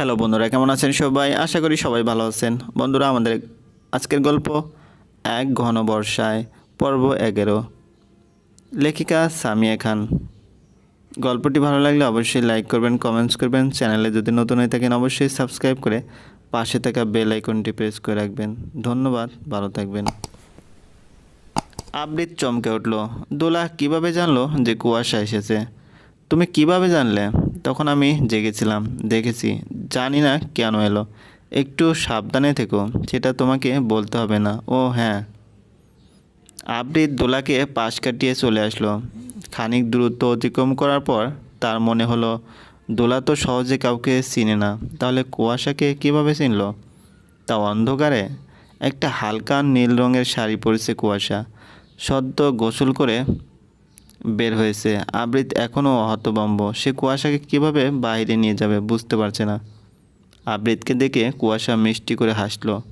Hello বন্ধুরা, কেমন আছেন সবাই? আশা করি সবাই ভালো আছেন। বন্ধুরা, আমাদের আজকের গল্প এক ঘন বর্ষায়, পর্ব এগারো। লেখিকা সামিয়া খান। গল্পটি ভালো লাগলে অবশ্যই লাইক করবেন কমেন্টস করবেন। চ্যানেলে যদি নতুন হয়ে থাকেন, অবশ্যই সাবস্ক্রাইব করে পাশে থাকা বেল আইকনটি প্রেস করে রাখবেন। ধন্যবাদ, ভালো থাকবেন। আবৃত চমকে উঠল, দোলা, কীভাবে জানলো যে কুয়াশা এসেছে? তুমি কীভাবে জানলে? তখন আমি জেগেছিলাম, দেখেছি, জানি না কেন এলো। একটু সাবধানে থেকো, সেটা তোমাকে বলতে হবে না। ও হ্যাঁ। আবৃত দোলাকে পাশ কাটিয়ে চলে আসলো। খানিক দূরত্ব অতিক্রম করার পর তার মনে হলো, দোলা তো সহজে কাউকে চিনে না, তাহলে কুয়াশাকে কীভাবে চিনল? তা অন্ধকারে একটা হালকা নীল রঙের শাড়ি পরেছে কুয়াশা। সদ্য গোসল করে বের হয়েছে। আবৃত এখনও হতবম্ব সে কুয়াশাকে কীভাবে বাইরে নিয়ে যাবে বুঝতে পারছে না। আবৃতকে দেখে কুয়াশা মিষ্টি করে হাসলো।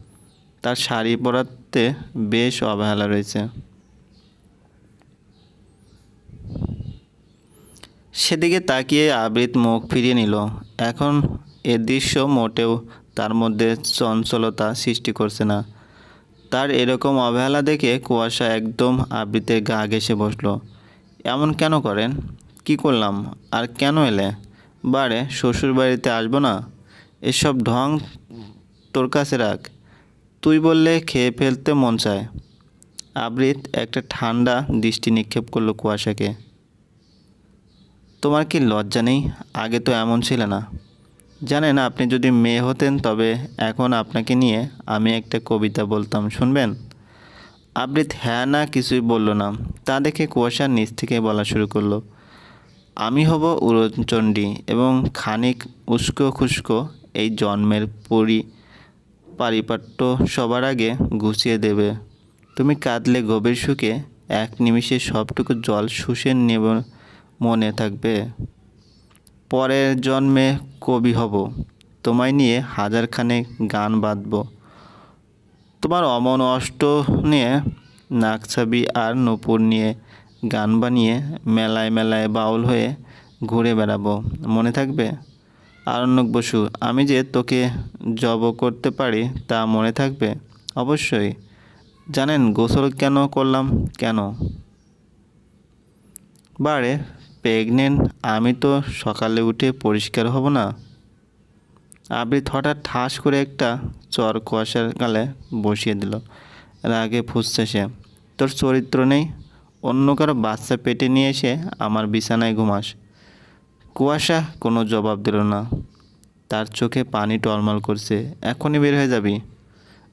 তার শাড়ি পরাতে বেশ অবহেলা রয়েছে। সেদিকে তাকিয়ে আবৃত মুখ ফিরিয়ে নিল। এখন এ দৃশ্য মোটেও তার মধ্যে চঞ্চলতা সৃষ্টি করছে না। তার এরকম অবহেলা দেখে কুয়াশা একদম আবৃতের গা ঘেসে বসল। এমন কেন করেন? কি করলাম? আর কেন এলে? বারে শ্বশুর বাড়িতে আসব না? এসব ঢং তোর কাছে রাখ। তুই বললে খেয়ে ফেলতে মন চায়। আবৃত একটা ঠান্ডা দৃষ্টি নিক্ষেপ করল কুয়াশাকে। তোমার কি লজ্জা নেই? আগে তো এমন ছিল না। জানেন, আপনি যদি মেয়ে হতেন তবে এখন আপনাকে নিয়ে আমি একটা কবিতা বলতাম, শুনবেন? আবৃত হ্যাঁ না কিছুই বলল না। তা দেখে কুয়াশার নিচ থেকে বলা শুরু করল, আমি হব উড়নচণ্ডী এবং খানিক উস্কো খুস্কো এই জন্মের পরি, পারিপাট্য সবার আগে গুছিয়ে দেবে। তুমি কাঁদলে গভীর সুখে, এক নিমিষে সবটুকু জল শুষে নেব মনে থাকবে। পরের জন্মে কবি হব, তোমায় নিয়ে হাজারখানে গান বাঁধব। তোমার অমন অষ্ট নিয়ে, নাকছাবি আর নূপুর নিয়ে, গান বানিয়ে মেলায় মেলায় বাউল হয়ে ঘুরে বেড়াবো। মনে থাকবে? আরণ্যক বসু, আমি যে তোকে জব করতে পারি, তা মনে থাকবে? অবশ্যই। জানেন গোসল কেন করলাম? কেন? বারে, প্রেগনেন্ট, আমি তো সকালে উঠে পরিষ্কার হব না। আবৃত হঠাৎ ঠাস করে একটা চর কুয়াশার গালে বসিয়ে দিল। রাগে ফুসছে সে। তোর চরিত্র নেই? অন্য কারও বাচ্চা পেটে নিয়ে এসে আমার বিছানায় ঘুমাস। কুয়াশা কোনো জবাব দিল না। তার চোখে পানি টলমল করছে। এখনই বের হয়ে যাবি?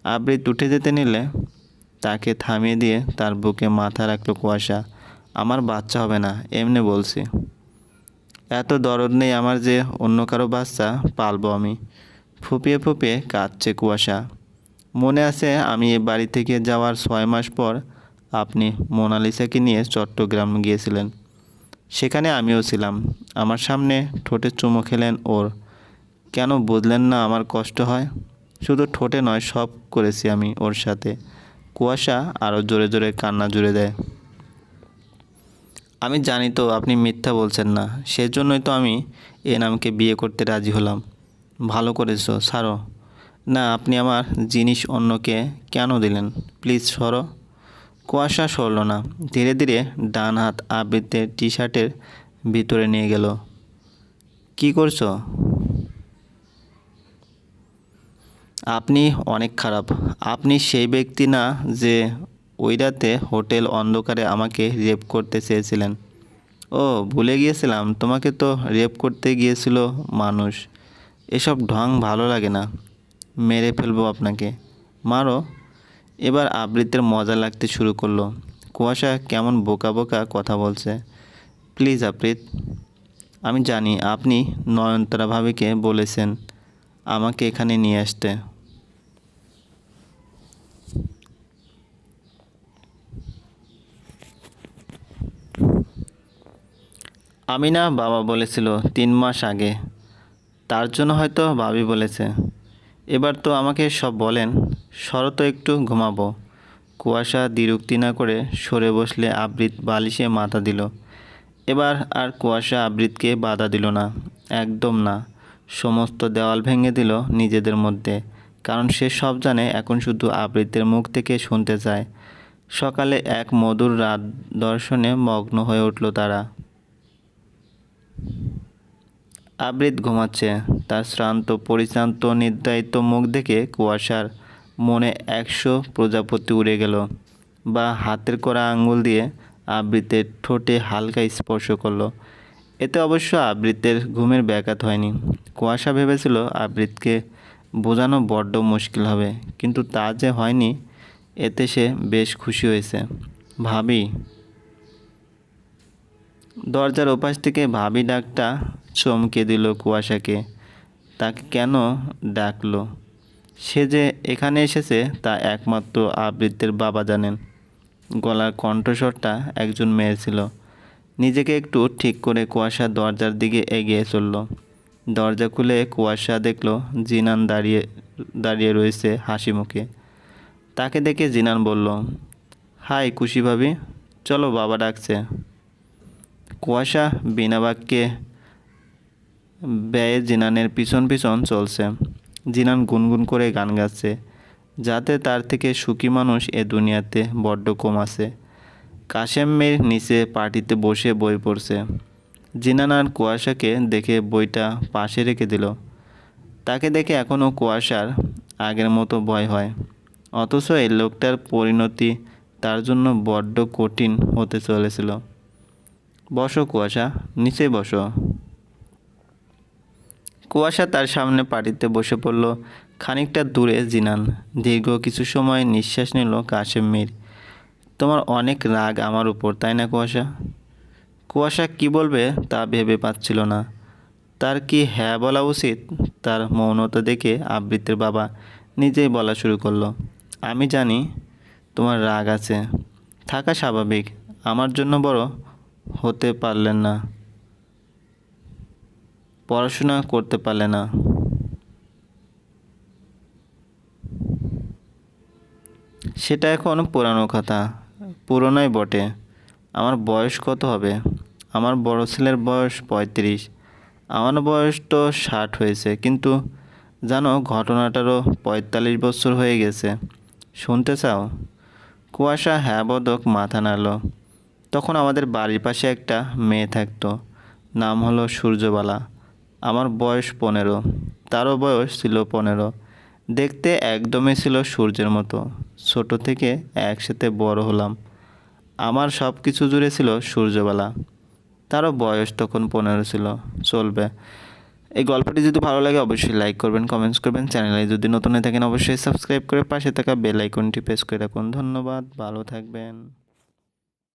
আবৃত উঠে যেতে নিলে তাকে থামিয়ে দিয়ে তার বুকে মাথা রাখল কুয়াশা। আমার বাচ্চা হবে না, এমনি বলছি। এত দরদ নেই আমার যে অন্য কারও বাচ্চা পালবো আমি। ফুপিয়ে ফুপিয়ে কাঁদছে কুয়াশা। মনে আছে আমি এ বাড়ি থেকে যাওয়ার ছয় মাস পর আপনি মোনালিসাকে নিয়ে চট্টগ্রাম গিয়েছিলেন। সেখানে আমিও ছিলাম। আমার সামনে ঠোঁটে চুমো খেলেন ওর। কেন বুঝলেন না আমার কষ্ট হয়? শুধু ঠোঁটে নয়, সব করেছি আমি ওর সাথে। কুয়াশা আরও জোরে জোরে কান্না জুড়ে দেয়। আমি জানি তো আপনি মিথ্যা বলছেন না, সেজন্যই তো আমি এ নামকে বিয়ে করতে রাজি হলাম। ভালো করেছ ছাড়ো না, আপনি আমার জিনিস অন্যকে কেন দিলেন? প্লিজ, সরো। কুয়াশা সরল না। ধীরে ধীরে ডান হাত আবৃত্তের টি শার্টের ভিতরে নিয়ে গেল। কি করছ? আপনি অনেক খারাপ। আপনি সেই ব্যক্তি না যে ওই রাতে হোটেল অন্ধকারে আমাকে রেপ করতে চেয়েছিলেন। ও, ভুলে গিয়েছিলাম। তোমাকে তো রেপ করতে গিয়েছিল মানুষ। এসব ঢং ভালো লাগে না। মেরে ফেলব আপনাকে। মারো। এবার আবৃত্তের মজা লাগতে শুরু করল। কুয়াশা কেমন বোকা বোকা কথা বলছে। প্লিজ আবৃত, আমি জানি আপনি নয়নতারা ভাবিকে বলেছেন আমাকে এখানে নিয়ে আসতে। আমি না বাবা বলেছিল তিন মাস আগে। তার জন্য হয়তো ভাবি বলেছে। এবার তো আমাকে সব বলেন শরত একটু ঘুমাবো। কুয়াশা দ্বিরুক্তি না করে সরে বসলে আবৃত বালিশে মাথা দিল। এবার আর কুয়াশা আবৃতকে বাধা দিল না, একদম না। সমস্ত দেওয়াল ভেঙে দিল নিজেদের মধ্যে, কারণ সে সব জানে এখন শুধু আবৃত্তের মুখ থেকে শুনতে চায়। সকালে এক মধুর রাত দর্শনে মগ্ন হয়ে উঠল তারা। আবৃত ঘুমাচ্ছে। তার শ্রান্ত, পরিশ্রান্ত নির্ধারিত মুখ দেখে কুয়াশার মনে একশো প্রজাপতি উড়ে গেল। বা হাতের করা আঙ্গুল দিয়ে আবৃতের ঠোঁটে হালকা স্পর্শ করল। এতে অবশ্য আবৃতের ঘুমের ব্যাঘাত হয়নি। কুয়াশা ভেবেছিল আবৃতকে বোঝানো বড্ড মুশকিল হবে, কিন্তু তা যে হয়নি, এতে সে বেশ খুশি হয়েছে। ভাবি দরজার ওপাশ থেকে ভাবি ডাকটা চমকে দিল কুয়াশাকে। তাকে কেন ডাকলো? সে যে এখানে এসেছে তা একমাত্র আবৃত্তের বাবা জানেন। গলার কণ্ঠস্বরটা একজন মেয়ে ছিল। নিজেকে একটু ঠিক করে কুয়াশা দরজার দিকে এগিয়ে চলল। দরজা খুলে কুয়াশা দেখল জিনান দাঁড়িয়ে দাঁড়িয়ে রয়েছে হাসি মুখে। তাকে দেখে জিনান বলল, হাই খুশি ভাবি, চলো বাবা ডাকছে। কুয়াশা বিনা বাক্যে ব্যয়ে জিনানের পিছন পিছন চলছে। জিনান গুনগুন করে গান গাচ্ছে, যাতে তার থেকে সুখী মানুষ এ দুনিয়াতে বড্ড কম আছে। কাশেমের নিচে পার্টিতে বসে বই পড়ছে। জিনান আর কুয়াশাকে দেখে বইটা পাশে রেখে দিল। তাকে দেখে এখনও কুয়াশার আগের মতো ভয় হয়। অথচ এই লোকটার পরিণতি তার জন্য বড্ড কঠিন হতে চলেছিল। বসো কুয়াশা নিচে বসো। কুয়াশা তার সামনে পাটিতে বসে পড়ল, খানিকটা দূরে জিনান। দীর্ঘ কিছু সময় নিঃশ্বাস নিল কাশেম মীর তোমার অনেক রাগ আমার উপর, তাই না কুয়াশা? কুয়াশা কি বলবে তা ভেবে পাচ্ছিল না। তার কি হ্যাঁ বলা উচিত? তার মৌনতা দেখে আবৃত্তির বাবা নিজেই বলা শুরু করল, আমি জানি তোমার রাগ আছে। থাকা স্বাভাবিক। আমার জন্য বড় হতে পারলেন না। পড়াশোনা করতে পারলে না। সেটা এখন পুরানো কথা। পুরনোই বটে। আমার বয়স কত হবে? আমার বড় ছেলের বয়স পঁয়ত্রিশ। আমার বয়স তো ষাট হয়েছে। কিন্তু জানো, ঘটনাটারও পঁয়তাল্লিশ বছর হয়ে গেছে। শুনতে চাও? কুয়াশা হ্যাঁ বদক মাথা নাড়ল। তখন আমাদের বাড়ির পাশে একটা মেয়ে থাকতো, নাম হলো সূর্যবালা। আমার বয়স পনেরো, তারও বয়স ছিল পনেরো। দেখতে একদমই ছিল সূর্যের মতো। ছোট থেকে একসাথে বড় হলাম। আমার সব কিছু জুড়ে ছিল সূর্যবালা। তারও বয়স তখন পনেরো ছিল, চলবে। এই গল্পটি যদি ভালো লাগে, অবশ্যই লাইক করবেন কমেন্টস করবেন। চ্যানেলে যদি নতুন হয়ে থাকেন, অবশ্যই সাবস্ক্রাইব করে পাশে থাকা বেল আইকনটি প্রেস করে রাখুন। ধন্যবাদ, ভালো থাকবেন।